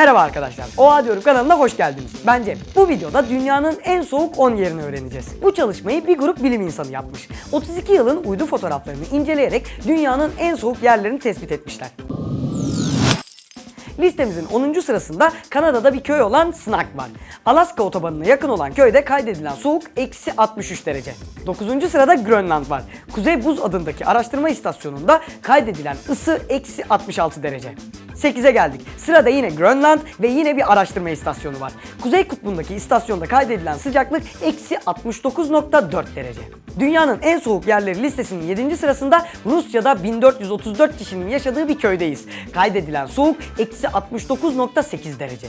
Merhaba arkadaşlar. Oha diyorum kanalına hoş geldiniz. Ben Cem. Bu videoda dünyanın en soğuk 10 yerini öğreneceğiz. Bu çalışmayı bir grup bilim insanı yapmış. 32 yılın uydu fotoğraflarını inceleyerek dünyanın en soğuk yerlerini tespit etmişler. Listemizin 10. sırasında Kanada'da bir köy olan Snack var. Alaska otobanına yakın olan köyde kaydedilen soğuk eksi 63 derece. 9. sırada Grönland var. Kuzey Buz adındaki araştırma istasyonunda kaydedilen ısı eksi 66 derece. 8'e geldik. Sırada yine Grönland ve yine bir araştırma istasyonu var. Kuzey kutbundaki istasyonda kaydedilen sıcaklık eksi 69.4 derece. Dünyanın en soğuk yerleri listesinin 7. sırasında Rusya'da 1434 kişinin yaşadığı bir köydeyiz. Kaydedilen soğuk eksi 69.8 derece.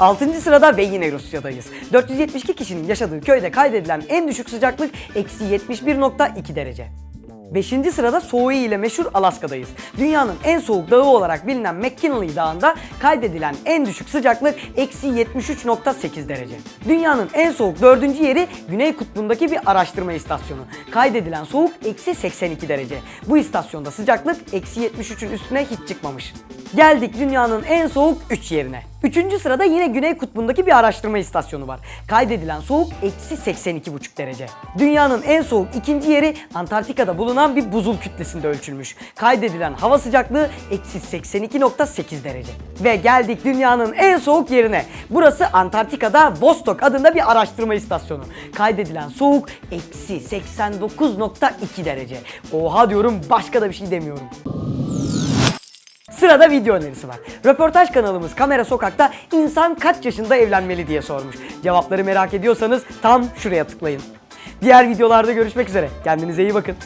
6. sırada ve yine Rusya'dayız. 472 kişinin yaşadığı köyde kaydedilen en düşük sıcaklık eksi 71.2 derece. 5. sırada soğuğu ile meşhur Alaska'dayız. Dünyanın en soğuk dağı olarak bilinen McKinley Dağı'nda kaydedilen en düşük sıcaklık eksi 73.8 derece. Dünyanın en soğuk dördüncü yeri Güney Kutbu'ndaki bir araştırma istasyonu. Kaydedilen soğuk eksi 82 derece. Bu istasyonda sıcaklık eksi 73'ün üstüne hiç çıkmamış. Geldik dünyanın en soğuk 3 yerine. Üçüncü sırada yine Güney Kutbu'ndaki bir araştırma istasyonu var. Kaydedilen soğuk eksi 82,5 derece. Dünyanın en soğuk ikinci yeri Antarktika'da bulunan bir buzul kütlesinde ölçülmüş. Kaydedilen hava sıcaklığı eksi 82,8 derece. Ve geldik dünyanın en soğuk yerine. Burası Antarktika'da Vostok adında bir araştırma istasyonu. Kaydedilen soğuk eksi 89,2 derece. Oha diyorum başka da bir şey demiyorum. Sırada video önerisi var. Röportaj kanalımız Kamera Sokak'ta insan kaç yaşında evlenmeli diye sormuş. Cevapları merak ediyorsanız tam şuraya tıklayın. Diğer videolarda görüşmek üzere. Kendinize iyi bakın.